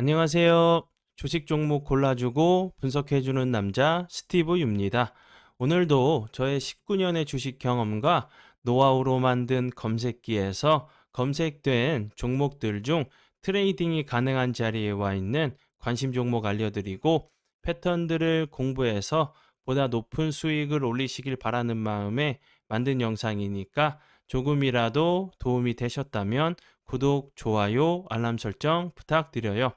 안녕하세요. 주식 종목 골라주고 분석해주는 남자 스티브 유입니다. 오늘도 저의 19년의 주식 경험과 노하우로 만든 검색기에서 검색된 종목들 중 트레이딩이 가능한 자리에 와 있는 관심 종목 알려드리고 패턴들을 공부해서 보다 높은 수익을 올리시길 바라는 마음에 만든 영상이니까 조금이라도 도움이 되셨다면 구독, 좋아요, 알람 설정 부탁드려요.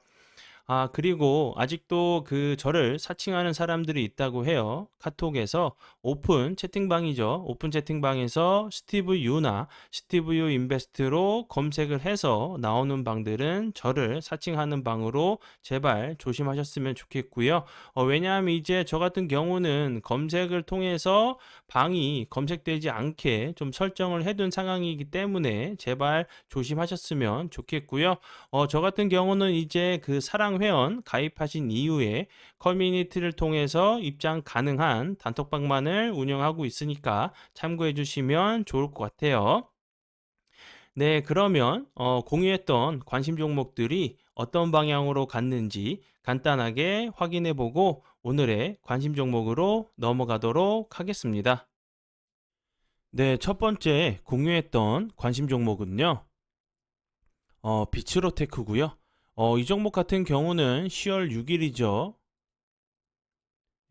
아, 그리고 아직도 그 저를 사칭하는 사람들이 있다고 해요. 카톡에서 오픈 채팅방이죠. 오픈 채팅방에서 스티브 유나 스티브 유 인베스트로 검색을 해서 나오는 방들은 저를 사칭하는 방으로 제발 조심하셨으면 좋겠고요. 어, 왜냐하면 이제 저 같은 경우는 검색을 통해서 방이 검색되지 않게 좀 설정을 해둔 상황이기 때문에 제발 조심하셨으면 좋겠고요. 어, 저 같은 경우는 이제 그 사랑 회원 가입하신 이후에 커뮤니티를 통해서 입장 가능한 단톡방만을 운영하고 있으니까 참고해 주시면 좋을 것 같아요. 네, 그러면 어, 공유했던 관심 종목들이 어떤 방향으로 갔는지 간단하게 확인해 보고 오늘의 관심 종목으로 넘어가도록 하겠습니다. 네, 첫 번째 공유했던 관심 종목은요. 어, 비츠로테크고요. 어, 이 종목 같은 경우는 10월 6일이죠.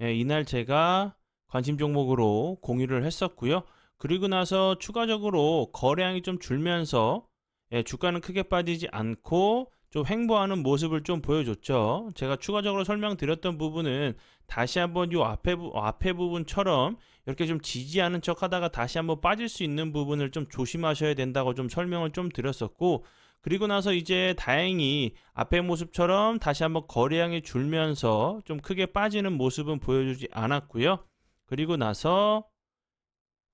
예, 이날 제가 관심 종목으로 공유를 했었고요. 그리고 나서 추가적으로 거래량이 좀 줄면서 예, 주가는 크게 빠지지 않고 좀 횡보하는 모습을 좀 보여줬죠. 제가 추가적으로 설명드렸던 부분은 다시 한번 요 앞에 부, 앞에 부분처럼 이렇게 좀 지지하는 척 하다가 다시 한번 빠질 수 있는 부분을 좀 조심하셔야 된다고 좀 설명을 좀 드렸었고 그리고 나서 이제 다행히 앞의 모습처럼 다시 한번 거래량이 줄면서 좀 크게 빠지는 모습은 보여주지 않았고요. 그리고 나서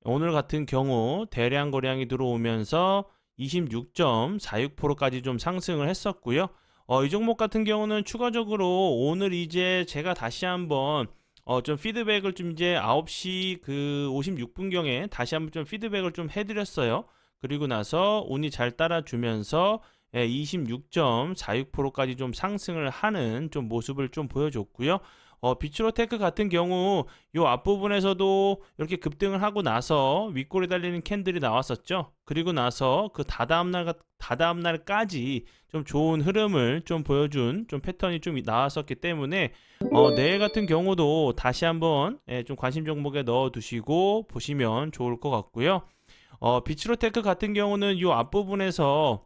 오늘 같은 경우 대량 거래량이 들어오면서 26.46%까지 좀 상승을 했었고요. 어, 이 종목 같은 경우는 추가적으로 오늘 이제 제가 다시 한번 어, 좀 피드백을 좀 이제 9시 그 56분경에 다시 한번 좀 피드백을 좀 해드렸어요. 그리고 나서 운이 잘 따라주면서 26.46%까지 좀 상승을 하는 좀 모습을 좀 보여줬고요. 어, 비추로테크 같은 경우 요 앞부분에서도 이렇게 급등을 하고 나서 윗골에 달리는 캔들이 나왔었죠. 그리고 나서 그 다다음 날 다다음 날까지 좀 좋은 흐름을 좀 보여준 좀 패턴이 좀 나왔었기 때문에 어, 내일 같은 경우도 다시 한번 예, 좀 관심 종목에 넣어 두시고 보시면 좋을 것 같고요. 어, 비츠로테크 같은 경우는 요 앞부분에서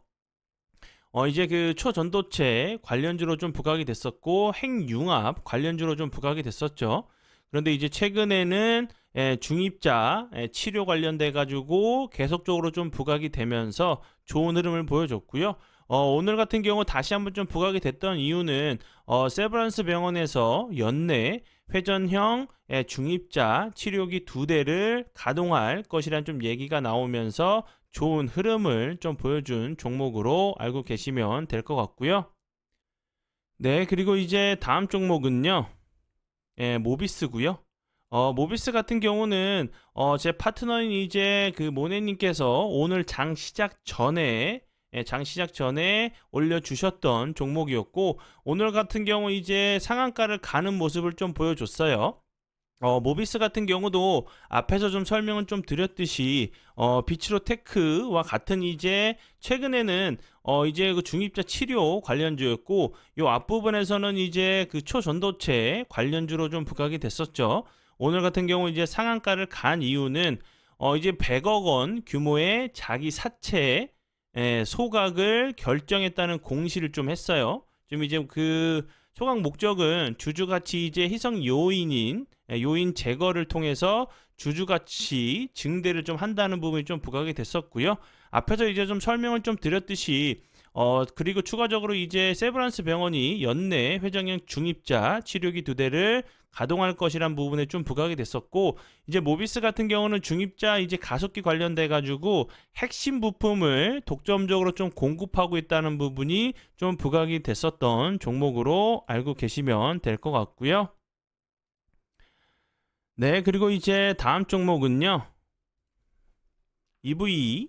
어, 이제 그 초전도체 관련주로 좀 부각이 됐었고 핵융합 관련주로 좀 부각이 됐었죠. 그런데 이제 최근에는 예, 중입자 예, 치료 관련돼 가지고 계속적으로 좀 부각이 되면서 좋은 흐름을 보여줬고요. 어, 오늘 같은 경우 다시 한번 좀 부각이 됐던 이유는 어, 세브란스 병원에서 연내 회전형 예, 중입자 치료기 두 대를 가동할 것이란 좀 얘기가 나오면서 좋은 흐름을 좀 보여준 종목으로 알고 계시면 될 것 같고요. 네, 그리고 이제 다음 종목은요. 예, 모비스고요. 어, 모비스 같은 경우는 어, 제 파트너인 이제 그 모네님께서 오늘 장 시작 전에 예, 장 시작 전에 올려주셨던 종목이었고 오늘 같은 경우 이제 상한가를 가는 모습을 좀 보여줬어요. 어, 모비스 같은 경우도 앞에서 좀 설명을 좀 드렸듯이 어, 비치로 테크와 같은 이제 최근에는 어, 이제 그 중입자 치료 관련주였고 요 앞부분에서는 이제 그 초전도체 관련주로 좀 부각이 됐었죠. 오늘 같은 경우 이제 상한가를 간 이유는 어, 이제 100억 원 규모의 자기 사채 에, 소각을 결정했다는 공시를 좀 했어요. 좀 이제 그 소각 목적은 주주 가치 이제 희석 요인인 예, 요인 제거를 통해서 주주 가치 증대를 좀 한다는 부분이 좀 부각이 됐었고요. 앞에서 이제 좀 설명을 좀 드렸듯이 어 그리고 추가적으로 이제 세브란스 병원이 연내 회전형 중입자 치료기 두 대를 가동할 것이란 부분에 좀 부각이 됐었고 이제 모비스 같은 경우는 중입자 이제 가속기 관련돼 가지고 핵심 부품을 독점적으로 좀 공급하고 있다는 부분이 좀 부각이 됐었던 종목으로 알고 계시면 될 것 같고요. 네, 그리고 이제 다음 종목은요. EVE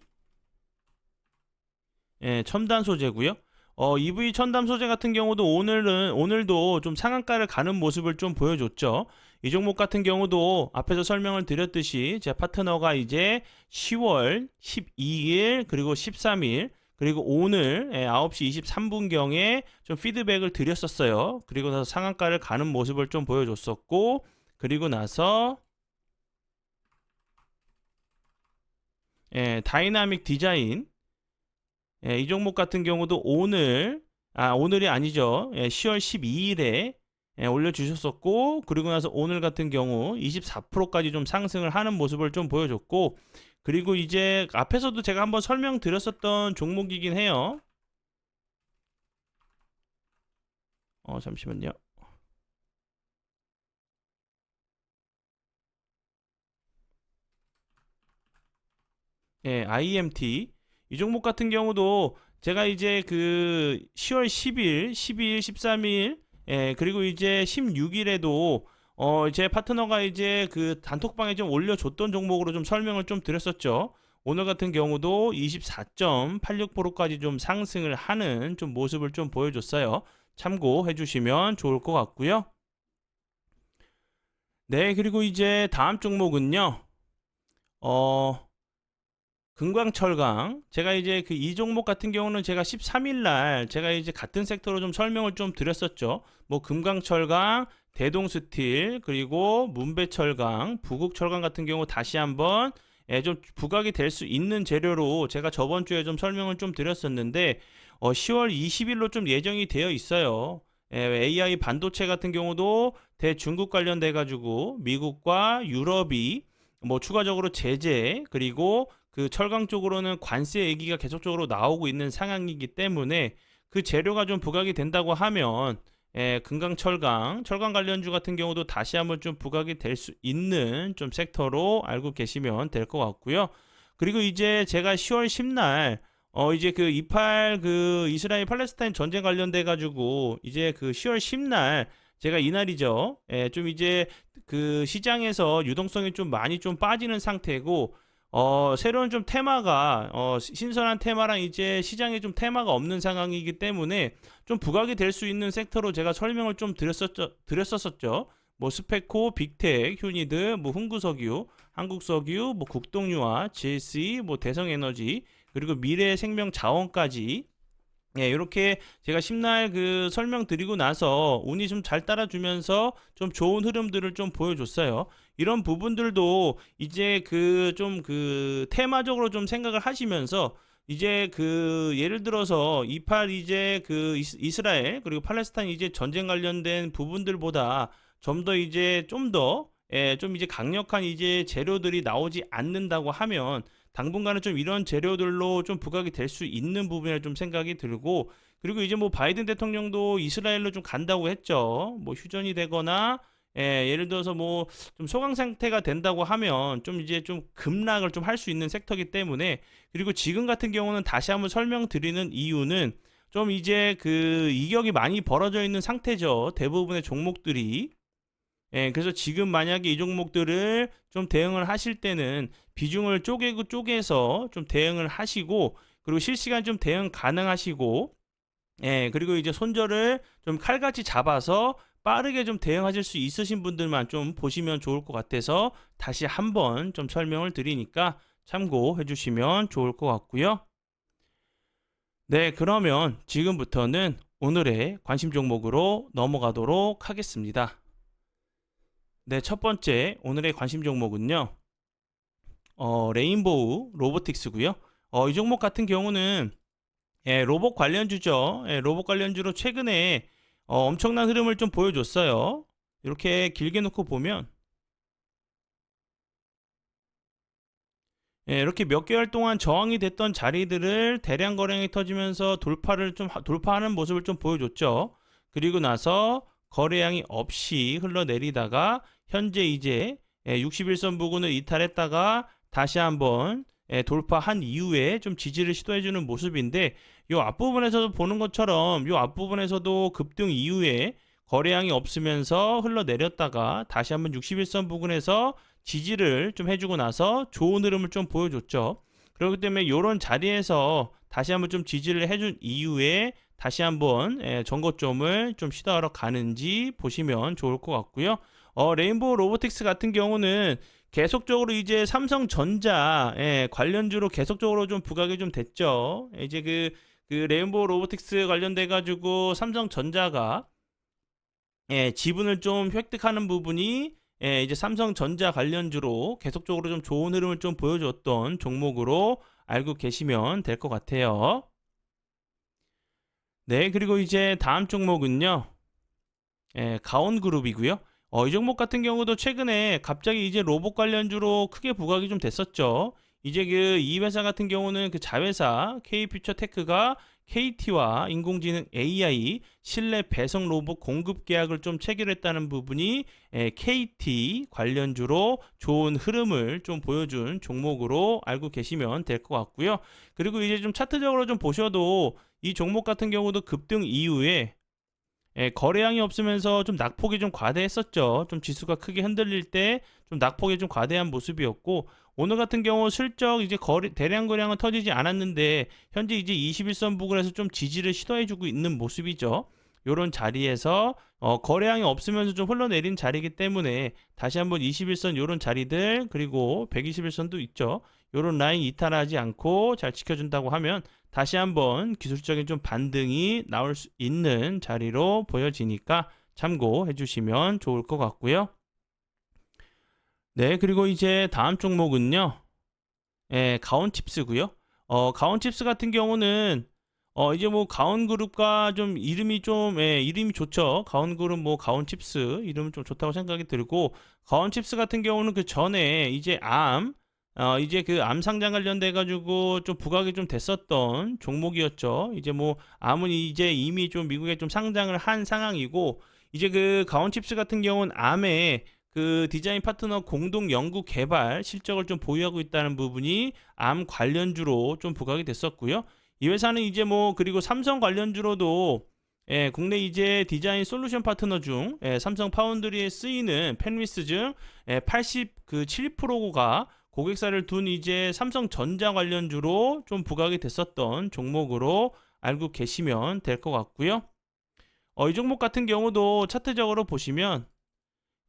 예, 첨단 소재고요. 어, EV 첨단 소재 같은 경우도 오늘은 오늘도 좀 상한가를 가는 모습을 좀 보여줬죠. 이 종목 같은 경우도 앞에서 설명을 드렸듯이 제 파트너가 이제 10월 12일 그리고 13일 그리고 오늘 예, 9시 23분경에 좀 피드백을 드렸었어요. 그리고 나서 상한가를 가는 모습을 좀 보여줬었고 그리고 나서 예, 다이나믹 디자인 예, 이 종목 같은 경우도 오늘 아 오늘이 아니죠. 예, 10월 12일에 예, 올려주셨었고 그리고 나서 오늘 같은 경우 24%까지 좀 상승을 하는 모습을 좀 보여줬고 그리고 이제 앞에서도 제가 한번 설명드렸었던 종목이긴 해요. 어 잠시만요. 예, IMT 이 종목 같은 경우도 제가 이제 그 10월 10일, 12일, 13일, 예, 그리고 이제 16일에도 어, 제 파트너가 이제 그 단톡방에 좀 올려줬던 종목으로 좀 설명을 좀 드렸었죠. 오늘 같은 경우도 24.86%까지 좀 상승을 하는 좀 모습을 좀 보여줬어요. 참고해 주시면 좋을 것 같고요. 네, 그리고 이제 다음 종목은요. 어, 금광철강 제가 이제 그 이 종목 같은 경우는 제가 13일 날 제가 이제 같은 섹터로 좀 설명을 좀 드렸었죠. 뭐 금강철강, 대동스틸 그리고 문배철강, 부국철강 같은 경우 다시 한번 예, 좀 부각이 될 수 있는 재료로 제가 저번 주에 좀 설명을 좀 드렸었는데 어, 10월 20일로 좀 예정이 되어 있어요. 예, AI 반도체 같은 경우도 대중국 관련돼 가지고 미국과 유럽이 뭐 추가적으로 제재 그리고 그 철강 쪽으로는 관세 얘기가 계속적으로 나오고 있는 상황이기 때문에 그 재료가 좀 부각이 된다고 하면 예, 금강 철강, 철강 관련주 같은 경우도 다시 한번 좀 부각이 될 수 있는 좀 섹터로 알고 계시면 될 것 같고요. 그리고 이제 제가 10월 10날 어 이제 그 28 그 이스라엘 팔레스타인 전쟁 관련돼 가지고 이제 그 10월 10날 제가 이날이죠. 예, 좀 이제 그 시장에서 유동성이 좀 많이 좀 빠지는 상태고 어, 새로운 좀 테마가, 어, 신선한 테마랑 이제 시장에 좀 테마가 없는 상황이기 때문에 좀 부각이 될 수 있는 섹터로 제가 설명을 좀 드렸었죠, 드렸었었죠. 뭐 스페코, 빅텍, 휴니드, 뭐 흥구석유, 한국석유, 뭐 국동유화, GSE, 뭐 대성에너지, 그리고 미래 생명 자원까지 예, 이렇게 제가 10날 그 설명드리고 나서 운이 좀 잘 따라주면서 좀 좋은 흐름들을 좀 보여줬어요. 이런 부분들도 이제 그 좀그 테마적으로 좀 생각을 하시면서 이제 그 예를 들어서 28 이제 그 이스라엘 그리고 팔레스타인 이제 전쟁 관련된 부분들보다 좀 더 이제 좀 더 예, 좀 이제 강력한 이제 재료들이 나오지 않는다고 하면 당분간은 좀 이런 재료들로 좀 부각이 될 수 있는 부분에 좀 생각이 들고 그리고 이제 뭐 바이든 대통령도 이스라엘로 좀 간다고 했죠. 뭐 휴전이 되거나 예, 예를 들어서 뭐 좀 소강 상태가 된다고 하면 좀 이제 좀 급락을 좀 할 수 있는 섹터이기 때문에 그리고 지금 같은 경우는 다시 한번 설명드리는 이유는 좀 이제 그 이격이 많이 벌어져 있는 상태죠. 대부분의 종목들이 예, 그래서 지금 만약에 이 종목들을 좀 대응을 하실 때는 비중을 쪼개고 쪼개서 좀 대응을 하시고 그리고 실시간 좀 대응 가능하시고 예, 그리고 이제 손절을 좀 칼같이 잡아서 빠르게 좀 대응하실 수 있으신 분들만 좀 보시면 좋을 것 같아서 다시 한번 좀 설명을 드리니까 참고해 주시면 좋을 것 같고요. 네, 그러면 지금부터는 오늘의 관심 종목으로 넘어가도록 하겠습니다. 네, 첫 번째 오늘의 관심 종목은요. 어, 레인보우 로보틱스고요. 어, 이 종목 같은 경우는 예, 로봇 관련주죠. 예, 로봇 관련주로 최근에 어, 엄청난 흐름을 좀 보여줬어요. 이렇게 길게 놓고 보면 예, 이렇게 몇 개월 동안 저항이 됐던 자리들을 대량 거래량이 터지면서 돌파를 좀 돌파하는 모습을 좀 보여줬죠. 그리고 나서 거래량이 없이 흘러내리다가 현재 이제 61선 예, 부근을 이탈했다가 다시 한번 예, 돌파한 이후에 좀 지지를 시도해주는 모습인데 이 앞부분에서도 보는 것처럼 이 앞부분에서도 급등 이후에 거래량이 없으면서 흘러내렸다가 다시 한번 61선 부근에서 지지를 좀 해주고 나서 좋은 흐름을 좀 보여줬죠. 그렇기 때문에 이런 자리에서 다시 한번 좀 지지를 해준 이후에 다시 한번 예, 점거점을 좀 시도하러 가는지 보시면 좋을 것 같고요. 어, 레인보우 로보틱스 같은 경우는 계속적으로 이제 삼성전자 예, 관련주로 계속적으로 좀 부각이 좀 됐죠. 이제 그, 그 레인보우 로보틱스 관련돼 가지고 삼성전자가 예, 지분을 좀 획득하는 부분이 예, 이제 삼성전자 관련주로 계속적으로 좀 좋은 흐름을 좀 보여줬던 종목으로 알고 계시면 될 것 같아요. 네, 그리고 이제 다음 종목은요. 예, 가온그룹이고요. 어, 이 종목 같은 경우도 최근에 갑자기 이제 로봇 관련주로 크게 부각이 좀 됐었죠. 이제 그 이 회사 같은 경우는 그 자회사 K퓨처테크가 KT와 인공지능 AI 실내 배송 로봇 공급 계약을 좀 체결했다는 부분이 에, KT 관련주로 좋은 흐름을 좀 보여준 종목으로 알고 계시면 될 것 같고요. 그리고 이제 좀 차트적으로 좀 보셔도 이 종목 같은 경우도 급등 이후에 예, 거래량이 없으면서 좀 낙폭이 좀 과대했었죠. 좀 지수가 크게 흔들릴 때 좀 낙폭이 좀 과대한 모습이었고 오늘 같은 경우 슬쩍 이제 거래, 대량 거래량은 터지지 않았는데 현재 이제 21선 부근에서 좀 지지를 시도해주고 있는 모습이죠. 요런 자리에서 어, 거래량이 없으면서 좀 흘러내린 자리이기 때문에 다시 한번 21선 요런 자리들 그리고 121선도 있죠. 요런 라인 이탈하지 않고 잘 지켜준다고 하면 다시 한번 기술적인 좀 반등이 나올 수 있는 자리로 보여지니까 참고해 주시면 좋을 것 같고요. 네, 그리고 이제 다음 종목은요. 예, 가온 칩스고요. 어, 가온 칩스 같은 경우는 어, 이제 뭐 가온 그룹과 좀 이름이 좀 예, 이름이 좋죠. 가온 그룹 뭐 가온 칩스 이름은 좀 좋다고 생각이 들고 가온 칩스 같은 경우는 그 전에 이제 암 어, 이제 그 암 상장 관련돼 가지고 좀 부각이 좀 됐었던 종목이었죠. 이제 뭐 암은 이제 이미 좀 미국에 좀 상장을 한 상황이고 이제 그 가온칩스 같은 경우는 암에 그 디자인 파트너 공동 연구 개발 실적을 좀 보유하고 있다는 부분이 암 관련주로 좀 부각이 됐었고요. 이 회사는 이제 뭐 그리고 삼성 관련주로도 예, 국내 이제 디자인 솔루션 파트너 중 예, 삼성 파운드리에 쓰이는 펜리스 중 예, 80 그 7%가 고객사를 둔 이제 삼성전자 관련주로 좀 부각이 됐었던 종목으로 알고 계시면 될 것 같고요. 어, 이 종목 같은 경우도 차트적으로 보시면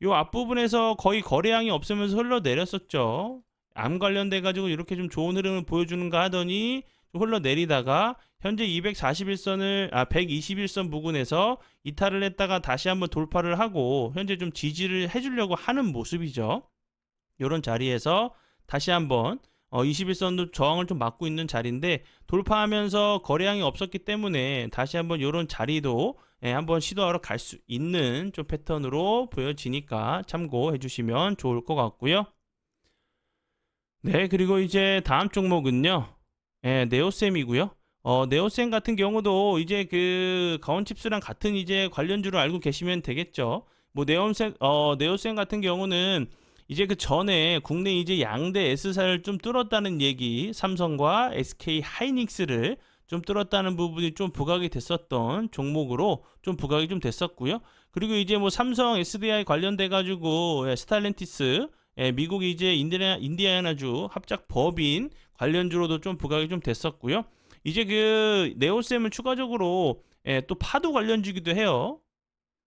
요 앞부분에서 거의 거래량이 없으면서 흘러내렸었죠. 암 관련돼 가지고 이렇게 좀 좋은 흐름을 보여주는가 하더니 좀 흘러내리다가 현재 241선을 아 121선 부근에서 이탈을 했다가 다시 한번 돌파를 하고 현재 좀 지지를 해주려고 하는 모습이죠. 이런 자리에서 다시 한번 어, 21선도 저항을 좀 막고 있는 자리인데 돌파하면서 거래량이 없었기 때문에 다시 한번 이런 자리도 예, 한번 시도하러 갈 수 있는 좀 패턴으로 보여지니까 참고해 주시면 좋을 것 같고요. 네, 그리고 이제 다음 종목은요. 예, 네오셈이고요. 어, 네오셈 같은 경우도 이제 그 가온칩스랑 같은 이제 관련주로 알고 계시면 되겠죠. 뭐 네오셈 어, 네오셈 같은 경우는 이제 그 전에 국내 이제 양대 S사를 좀 뚫었다는 얘기, 삼성과 SK 하이닉스를 좀 뚫었다는 부분이 좀 부각이 됐었던 종목으로 좀 부각이 좀 됐었고요. 그리고 이제 뭐 삼성 SDI 관련돼 가지고 예, 스탈렌티스 예, 미국 이제 인디아, 인디아나주 합작 법인 관련주로도 좀 부각이 좀 됐었고요. 이제 그 네오셈을 추가적으로 예, 또 파도 관련주기도 해요.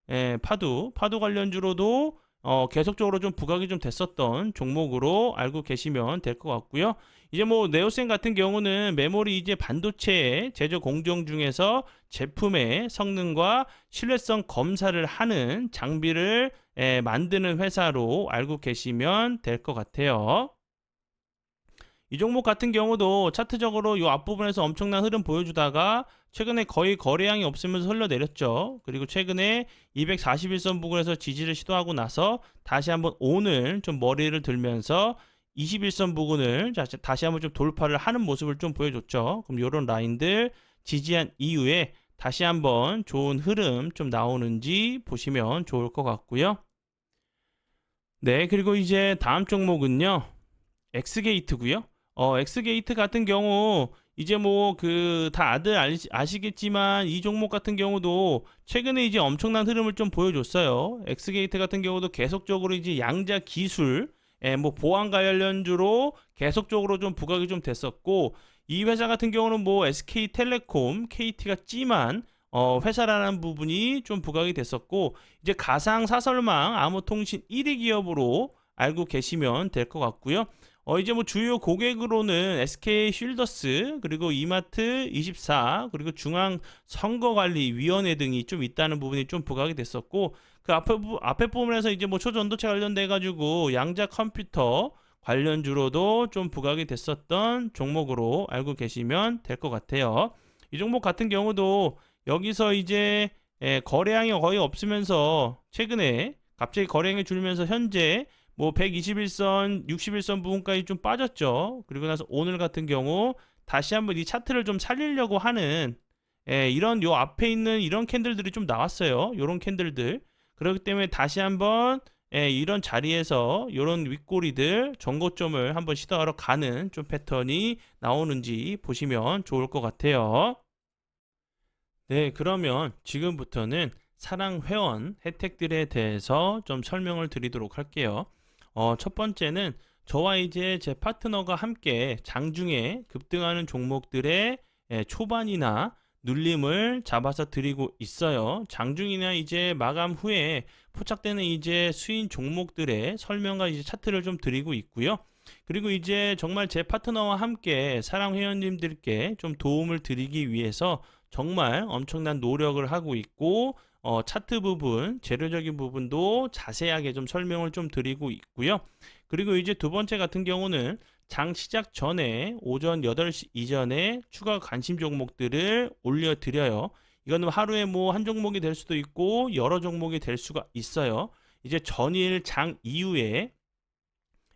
예, 파도 파도 관련주로도 어, 계속적으로 좀 부각이 좀 됐었던 종목으로 알고 계시면 될 것 같고요. 이제 뭐 네오센 같은 경우는 메모리 이제 반도체 제조 공정 중에서 제품의 성능과 신뢰성 검사를 하는 장비를 에, 만드는 회사로 알고 계시면 될 것 같아요. 이 종목 같은 경우도 차트적으로 이 앞부분에서 엄청난 흐름 보여주다가 최근에 거의 거래량이 없으면서 흘러내렸죠. 그리고 최근에 241선 부근에서 지지를 시도하고 나서 다시 한번 오늘 좀 머리를 들면서 21선 부근을 다시 한번 좀 돌파를 하는 모습을 좀 보여줬죠. 그럼 이런 라인들 지지한 이후에 다시 한번 좋은 흐름 좀 나오는지 보시면 좋을 것 같고요. 네, 그리고 이제 다음 종목은요. 엑스게이트고요. 어, 엑스게이트 같은 경우 이제 뭐 그 다들 아시겠지만 이 종목 같은 경우도 최근에 이제 엄청난 흐름을 좀 보여줬어요. 엑스게이트 같은 경우도 계속적으로 이제 양자 기술, 예, 뭐 보안 관련주로 계속적으로 좀 부각이 좀 됐었고 이 회사 같은 경우는 뭐 SK텔레콤, KT가 찜한 어, 회사라는 부분이 좀 부각이 됐었고 이제 가상 사설망 암호통신 1위 기업으로 알고 계시면 될 것 같고요. 어, 이제 뭐 주요 고객으로는 SK 쉴더스 그리고 이마트 24 그리고 중앙 선거관리위원회 등이 좀 있다는 부분이 좀 부각이 됐었고 그 앞에 부- 앞에 부분에서 이제 뭐 초전도체 관련돼 가지고 양자 컴퓨터 관련주로도 좀 부각이 됐었던 종목으로 알고 계시면 될 것 같아요. 이 종목 같은 경우도 여기서 이제 예, 거래량이 거의 없으면서 최근에 갑자기 거래량이 줄면서 현재 뭐 121선, 61선 부분까지 좀 빠졌죠. 그리고 나서 오늘 같은 경우 다시 한번 이 차트를 좀 살리려고 하는 예, 이런 요 앞에 있는 이런 캔들들이 좀 나왔어요. 요런 캔들들. 그렇기 때문에 다시 한번 예, 이런 자리에서 이런 윗꼬리들 정고점을 한번 시도하러 가는 좀 패턴이 나오는지 보시면 좋을 것 같아요. 네, 그러면 지금부터는 사랑 회원 혜택들에 대해서 좀 설명을 드리도록 할게요. 어, 첫 번째는 저와 이제 제 파트너가 함께 장중에 급등하는 종목들의 예, 초반이나 눌림을 잡아서 드리고 있어요. 장중이나 이제 마감 후에 포착되는 이제 수인 종목들의 설명과 이제 차트를 좀 드리고 있고요. 그리고 이제 정말 제 파트너와 함께 사랑 회원님들께 좀 도움을 드리기 위해서 정말 엄청난 노력을 하고 있고 어, 차트 부분, 재료적인 부분도 자세하게 좀 설명을 좀 드리고 있고요. 그리고 이제 두 번째 같은 경우는 장 시작 전에 오전 8시 이전에 추가 관심 종목들을 올려드려요. 이거는 하루에 뭐 한 종목이 될 수도 있고 여러 종목이 될 수가 있어요. 이제 전일 장 이후에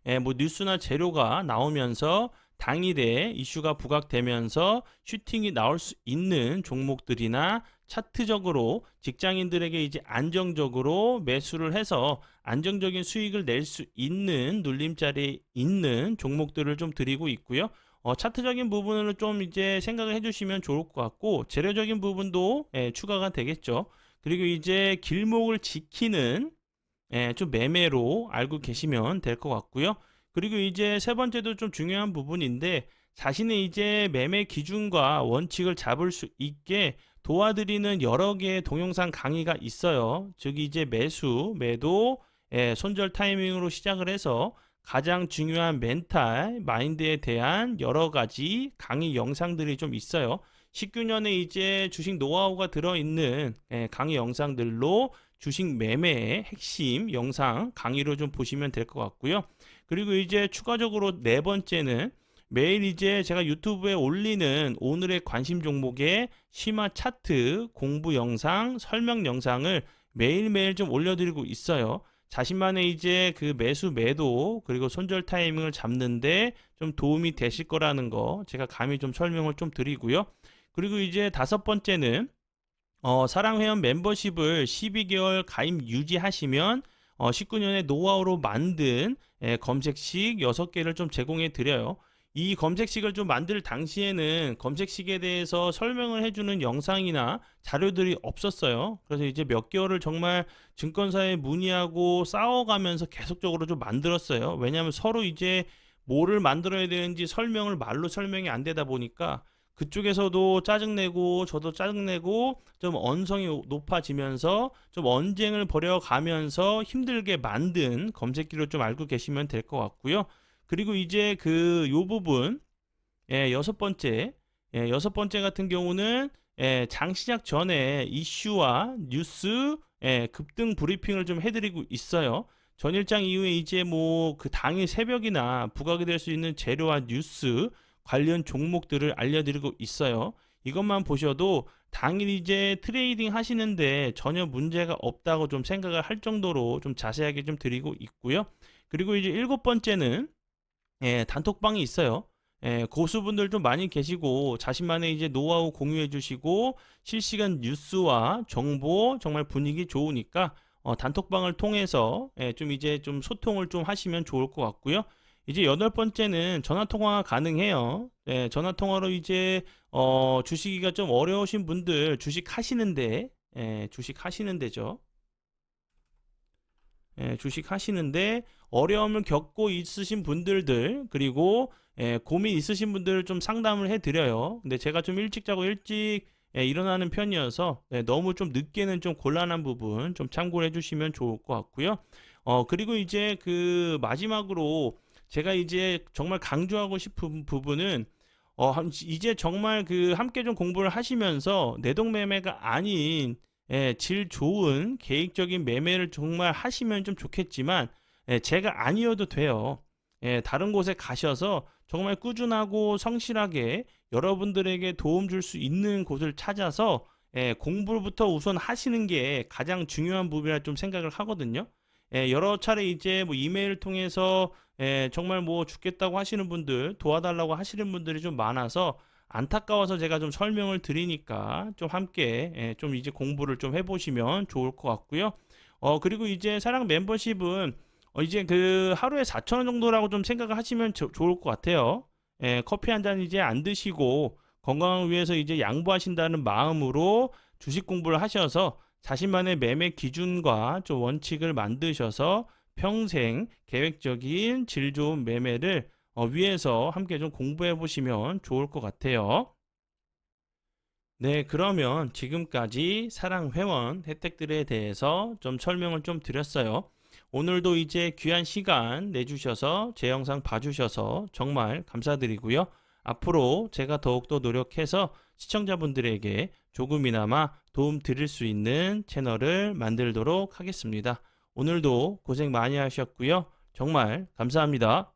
예, 뭐 뉴스나 재료가 나오면서 당일에 이슈가 부각되면서 슈팅이 나올 수 있는 종목들이나 차트적으로 직장인들에게 이제 안정적으로 매수를 해서 안정적인 수익을 낼 수 있는 눌림자리에 있는 종목들을 좀 드리고 있고요. 어, 차트적인 부분을 좀 이제 생각을 해주시면 좋을 것 같고 재료적인 부분도 예, 추가가 되겠죠. 그리고 이제 길목을 지키는 예, 좀 매매로 알고 계시면 될 것 같고요. 그리고 이제 세 번째도 좀 중요한 부분인데 자신의 이제 매매 기준과 원칙을 잡을 수 있게 도와드리는 여러 개의 동영상 강의가 있어요. 즉 이제 매수, 매도, 예, 손절 타이밍으로 시작을 해서 가장 중요한 멘탈, 마인드에 대한 여러 가지 강의 영상들이 좀 있어요. 19년에 이제 주식 노하우가 들어있는 예, 강의 영상들로 주식 매매의 핵심 영상 강의로 좀 보시면 될 것 같고요. 그리고 이제 추가적으로 네 번째는 매일 이제 제가 유튜브에 올리는 오늘의 관심 종목의 심화 차트 공부 영상, 설명 영상을 매일매일 좀 올려드리고 있어요. 자신만의 이제 그 매수 매도 그리고 손절 타이밍을 잡는데 좀 도움이 되실 거라는 거 제가 감히 좀 설명을 좀 드리고요. 그리고 이제 다섯 번째는 어, 사랑회원 멤버십을 12개월 가입 유지하시면 어, 19년에 노하우로 만든 예, 검색식 6개를 좀 제공해 드려요. 이 검색식을 좀 만들 당시에는 검색식에 대해서 설명을 해주는 영상이나 자료들이 없었어요. 그래서 이제 몇 개월을 정말 증권사에 문의하고 싸워가면서 계속적으로 좀 만들었어요. 왜냐하면 서로 이제 뭐를 만들어야 되는지 설명을 말로 설명이 안 되다 보니까 그쪽에서도 짜증내고 저도 짜증내고 좀 언성이 높아지면서 좀 언쟁을 벌여가면서 힘들게 만든 검색기로 좀 알고 계시면 될 것 같고요. 그리고 이제 그 요 부분 예, 여섯 번째 예, 여섯 번째 같은 경우는 예, 장 시작 전에 이슈와 뉴스 예, 급등 브리핑을 좀 해드리고 있어요. 전일장 이후에 이제 뭐 그 당일 새벽이나 부각이 될 수 있는 재료와 뉴스 관련 종목들을 알려드리고 있어요. 이것만 보셔도 당일 이제 트레이딩 하시는데 전혀 문제가 없다고 좀 생각을 할 정도로 좀 자세하게 좀 드리고 있고요. 그리고 이제 일곱 번째는 예, 단톡방이 있어요. 예, 고수분들 좀 많이 계시고 자신만의 이제 노하우 공유해 주시고 실시간 뉴스와 정보 정말 분위기 좋으니까 어, 단톡방을 통해서 예, 좀 이제 좀 소통을 좀 하시면 좋을 것 같고요. 이제 여덟 번째는 전화 통화가 가능해요. 예, 전화 통화로 이제 어, 주식이가 좀 어려우신 분들 주식 하시는데 예, 주식 하시는 데죠. 예, 주식 하시는데 어려움을 겪고 있으신 분들들 그리고 예, 고민 있으신 분들을 좀 상담을 해드려요. 근데 제가 좀 일찍 자고 일찍 예, 일어나는 편이어서 예, 너무 좀 늦게는 좀 곤란한 부분 좀 참고를 해주시면 좋을 것 같고요. 어, 그리고 이제 그 마지막으로 제가 이제 정말 강조하고 싶은 부분은 어, 한- 이제 정말 그 함께 좀 공부를 하시면서 내동매매가 아닌 예, 질 좋은 계획적인 매매를 정말 하시면 좀 좋겠지만 예, 제가 아니어도 돼요. 예, 다른 곳에 가셔서 정말 꾸준하고 성실하게 여러분들에게 도움 줄 수 있는 곳을 찾아서 예, 공부부터 우선 하시는 게 가장 중요한 부분이라 좀 생각을 하거든요. 예, 여러 차례 이제 뭐 이메일 통해서 예, 정말 뭐 죽겠다고 하시는 분들, 도와달라고 하시는 분들이 좀 많아서 안타까워서 제가 좀 설명을 드리니까 좀 함께 예, 좀 이제 공부를 좀 해보시면 좋을 것 같고요. 어, 그리고 이제 사랑 멤버십은 어, 이제 그 하루에 4,000원 정도라고 좀 생각을 하시면 저- 좋을 것 같아요. 예, 커피 한 잔 이제 안 드시고 건강을 위해서 이제 양보하신다는 마음으로 주식 공부를 하셔서 자신만의 매매 기준과 좀 원칙을 만드셔서 평생 계획적인 질 좋은 매매를 어, 위해서 함께 좀 공부해 보시면 좋을 것 같아요. 네, 그러면 지금까지 사랑 회원 혜택들에 대해서 좀 설명을 좀 드렸어요. 오늘도 이제 귀한 시간 내주셔서 제 영상 봐주셔서 정말 감사드리고요. 앞으로 제가 더욱더 노력해서 시청자분들에게 조금이나마 도움 드릴 수 있는 채널을 만들도록 하겠습니다. 오늘도 고생 많이 하셨고요. 정말 감사합니다.